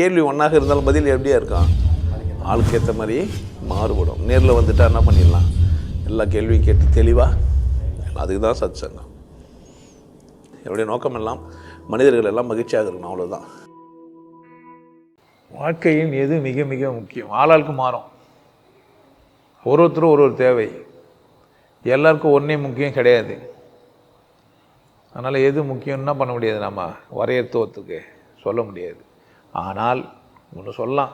கேள்வி ஒன்றாக இருந்தாலும் பதில் எப்படியா இருக்கான் ஆளுக்கு ஏற்ற மாதிரி மாறுபடும். நேரில் வந்துட்டா என்ன பண்ணிடலாம்? எல்லா கேள்வியும் கேட்டு தெளிவாக அதுக்கு தான் சத் சங்கம் என்னுடைய நோக்கம் எல்லாம் மனிதர்கள் எல்லாம் மகிழ்ச்சியாக இருக்கணும் அவ்வளோதான் வாழ்க்கையில் எது மிக மிக முக்கியம்? ஆளாளுக்கு மாறும். ஒரு ஒருத்தரும் ஒரு ஒரு தேவை. எல்லாருக்கும் ஒன்றே முக்கியம் கிடையாது. அதனால் எது முக்கியம்னா பண்ண முடியாது நம்ம வரையத்துவத்துக்கு சொல்ல முடியாது. ஆனால் ஒன்று சொல்லலாம்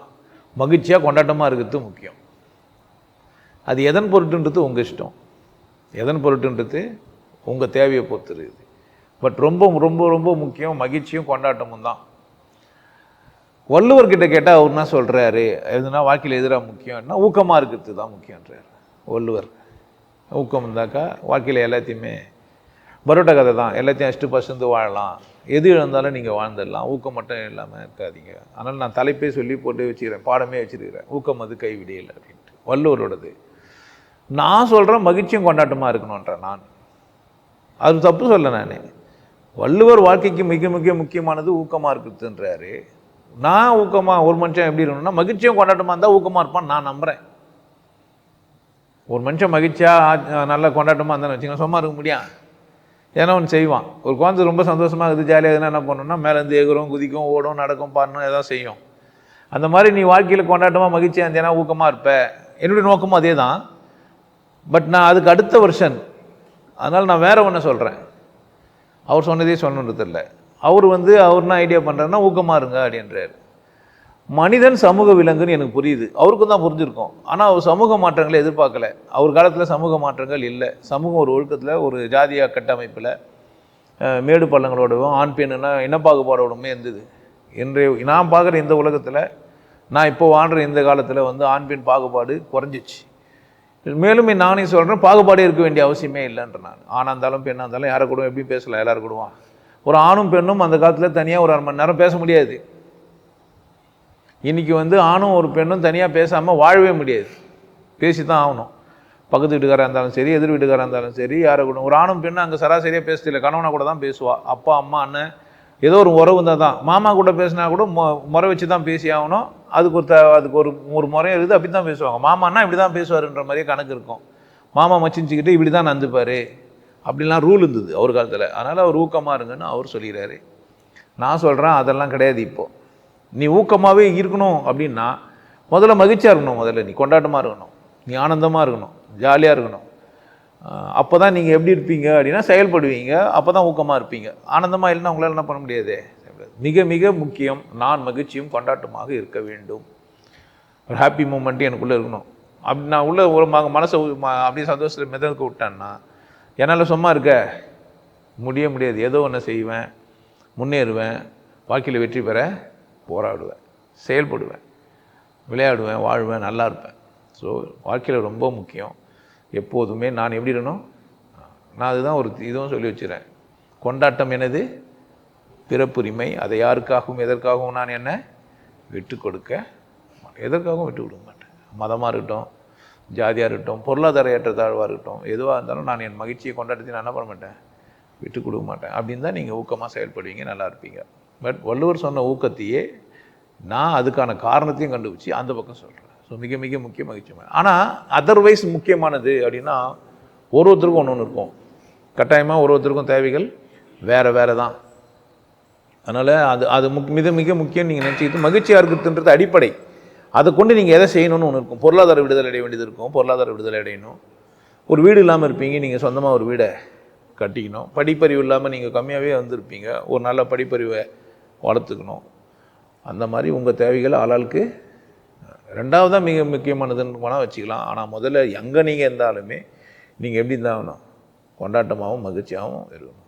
மகிழ்ச்சியாக கொண்டாட்டமாக இருக்கிறது முக்கியம். அது எதன் பொருட்டுன்றது உங்கள் இஷ்டம். எதன் பொருட்டுன்றது உங்கள் தேவையை பொறுத்து இருக்குது. பட் ரொம்ப ரொம்ப ரொம்ப முக்கியம் மகிழ்ச்சியும் கொண்டாட்டமும் தான். வள்ளுவர்கிட்ட கேட்டால் அவர் என்ன சொல்கிறாரு எதுனா வாழ்க்கையில் எதிராக முக்கியம்னா ஊக்கமாக இருக்கிறது தான் முக்கியன்றார் வள்ளுவர். ஊக்கம் இருந்தாக்கா வாழ்க்கையில் எல்லாத்தையுமே பரோட்டா கதை தான். எல்லாத்தையும் அஷ்டு பசந்து வாழலாம். எது இழந்தாலும் நீங்கள் வாழ்ந்துடலாம். ஊக்கம் மட்டும் இல்லாமல் இருக்காதீங்க. அதனால் நான் தலைப்பே சொல்லி போட்டு வச்சுக்கிறேன். பாடமே வச்சுருக்கிறேன். ஊக்கம் அது கைவிடியல் அப்படின்ட்டு. வள்ளுவரோடது. நான் சொல்கிறேன் மகிழ்ச்சியும் கொண்டாட்டமாக இருக்கணுன்றேன் நான். அது தப்பு சொல்ல நான். வள்ளுவர் வாழ்க்கைக்கு மிக மிக முக்கியமானது ஊக்கமாக இருக்குதுன்றாரு. நான் ஊக்கமாக ஒரு மனுஷன் எப்படி இருக்கணும்னா மகிழ்ச்சியும் கொண்டாட்டமாக இருந்தால் ஊக்கமாக இருப்பான்னு நான் நம்புகிறேன் ஒரு மனுஷன் மகிழ்ச்சியாக நல்ல கொண்டாட்டமாக இருந்தான்னு வச்சுக்கோங்க. சும்மா இருக்க முடியாது. ஏன்னா ஒன்று செய்வான். ஒரு குழந்தை ரொம்ப சந்தோஷமாக இருக்குது ஜாலியாக இருக்குதுன்னா என்ன பண்ணணும்னா மேலேருந்து ஏகுறோம் குதிக்கும் ஓடும் நடக்கும் பாடணும் எதாவது செய்யும். அந்த மாதிரி நீ வாழ்க்கையில் கொண்டாட்டமாக மகிழ்ச்சியாக இருந்தேன்னா ஊக்கமாக இருப்ப. என்னுடைய நோக்கமும் அதே தான் பட் நான் அதுக்கு அடுத்த வருஷன் அதனால் நான் வேறு ஒன்று சொல்கிறேன் அவர் சொன்னதே சொல்லணுன்றது இல்லை. அவர் வந்து அவர் என்ன ஐடியா பண்ணுறாருன்னா ஊக்கமாக இருங்க அப்படின்றாரு. மனிதன் சமூக விலங்குன்னு எனக்கு புரியுது. அவருக்கும் தான் புரிஞ்சிருக்கும். ஆனால் அவர் சமூக மாற்றங்களை எதிர்பார்க்கல. அவர் காலத்தில் சமூக மாற்றங்கள் இல்லை. சமூகம் ஒரு ஒழுக்கத்தில் ஒரு ஜாதிய கட்டமைப்பில் மேடு பள்ளங்களோடவும் ஆண் பெண்ணுன்னா இனப்பாகுபாடோடவுமே இருந்தது. இன்றைய நான் பார்க்குற இந்த உலகத்தில் நான் இப்போ வாழ்கிற இந்த காலத்தில் வந்து ஆண் பெண் பாகுபாடு குறைஞ்சிச்சு. மேலும் நானே சொல்கிறேன் பாகுபாடே இருக்க வேண்டிய அவசியமே இல்லைன்ற நான். ஆணாக இருந்தாலும் பெண்ணாக இருந்தாலும் யாரை கூட எப்படி பேசலாம் எல்லாரும் கூடுவான் ஒரு ஆணும் பெண்ணும் அந்த காலத்தில் தனியாக ஒரு அரை மணி நேரம் பேச முடியாது. இன்றைக்கி வந்து ஆணும் ஒரு பெண்ணும் தனியாக பேசாமல் வாழவே முடியாது. பேசி தான் ஆகணும். பக்கத்து வீட்டுக்காராக இருந்தாலும் சரி எதிர் வீட்டுக்காராக இருந்தாலும் சரி யாரை கூட ஒரு ஆணும் பெண்ணும் அங்கே சராசரியாக பேசதில்லை கணவனை கூட தான் பேசுவாள் அப்பா அம்மா அண்ணன் ஏதோ ஒரு உறவு இருந்தால் தான். மாமா கூட பேசினா கூட மொ முறை வச்சு தான் பேசி ஆகணும். அதுக்கு ஒரு த அதுக்கு ஒரு ஒரு முறை இருக்குது அப்படி தான் பேசுவாங்க. மாமான்னா இப்படி தான் பேசுவாருன்ற மாதிரியே கணக்கு இருக்கும். மாமா மச்சிஞ்சிக்கிட்டு இப்படி தான் நந்துப்பார். அப்படிலாம் ரூல் இருந்தது அவர் காலத்தில். அதனால் அவர் ஊக்கமாக இருங்கன்னு அவர் சொல்லிடுறாரு நான் சொல்கிறேன் அதெல்லாம் கிடையாது இப்போ. நீ ஊக்கமாகவே இருக்கணும் அப்படின்னா முதல்ல மகிழ்ச்சியாக இருக்கணும் முதல்ல. நீ கொண்டாட்டமாக இருக்கணும். நீ ஆனந்தமாக இருக்கணும். ஜாலியாக இருக்கணும். அப்போ தான் நீங்கள் எப்படி இருப்பீங்க அப்படின்னா செயல்படுவீங்க. அப்போ தான் ஊக்கமாக இருப்பீங்க. ஆனந்தமாக இல்லைன்னா உங்களால் என்ன பண்ண முடியாது? மிக மிக முக்கியம் நான் மகிழ்ச்சியும் கொண்டாட்டமாக இருக்க வேண்டும். ஒரு ஹாப்பி மூமெண்ட் எனக்குள்ளே இருக்கணும். அப்படி நான் உள்ளே ஒரு மனசை அப்படியே சந்தோஷத்தில் மிதக்க விட்டேன்னா என்னால் சும்மா இருக்க முடிய முடியாது. ஏதோ ஒன்று செய்வேன் முன்னேறுவேன் வாழ்க்கையில் வெற்றி பெற போராடுவேன் செயல்படுவேன் விளையாடுவேன் வாழ்வேன் நல்லா இருப்பேன். ஸோ வாழ்க்கையில் ரொம்ப முக்கியம். எப்போதுமே நான் எப்படி இருக்கணும் நான் அதுதான் ஒரு இதுவும் சொல்லி வச்சுறேன் கொண்டாட்டம் எனது பிறப்புரிமை. அதை யாருக்காகவும் எதற்காகவும் நான் என்ன விட்டு கொடுக்க எதற்காகவும் விட்டு கொடுக்க மாட்டேன். மதமாக இருக்கட்டும் ஜாதியாக இருக்கட்டும் பொருளாதார ஏற்றத்தாழ்வாக இருக்கட்டும் எதுவாக இருந்தாலும் நான் என் மகிழ்ச்சியை கொண்டாட்டத்தை நான் என்ன பண்ண மாட்டேன்? விட்டு கொடுக்க மாட்டேன். அப்படின்னு தான் நீங்கள் ஊக்கமாக செயல்படுவீங்க நல்லா இருப்பீங்க. பட் வள்ளுவர் சொன்ன ஊக்கத்தையே நான் அதுக்கான காரணத்தையும் கண்டுபிடிச்சி அந்த பக்கம் சொல்கிறேன் ஸோ மிக மிக முக்கிய மகிழ்ச்சியான ஆனால் அதர்வைஸ் முக்கியமானது அப்படின்னா ஒரு ஒருத்தருக்கும் ஒன்று ஒன்று இருக்கும். கட்டாயமாக ஒரு ஒருத்தருக்கும் தேவைகள் வேறு வேறு தான். அதனால் அது அது முக் மிக மிக முக்கியம் நீங்கள் நினச்சிக்கிட்டு மகிழ்ச்சியாக இருக்குதுன்றது அடிப்படை. அதை கொண்டு நீங்கள் எதை செய்யணும்னு ஒன்று இருக்கும். பொருளாதார விடுதலை அடைய வேண்டியது இருக்கும். பொருளாதார விடுதலை அடையணும். ஒரு வீடு இல்லாமல் இருப்பீங்க. நீங்கள் சொந்தமாக ஒரு வீடை கட்டிக்கணும். படிப்பறிவு இல்லாமல் நீங்கள் கம்மியாகவே வந்திருப்பீங்க. ஒரு நல்ல படிப்பறிவை வளர்த்துக்கணும். அந்த மாதிரி உங்கள் தேவைகளை ஆளாளுக்கு ரெண்டாவதாக மிக முக்கியமானதுன்னு வேணால் வச்சுக்கலாம். ஆனால் முதல்ல எங்கே நீங்கள் இருந்தாலுமே நீங்கள் எப்படி இருந்தாகணும் கொண்டாட்டமாகவும் மகிழ்ச்சியாகவும் இருக்கணும்.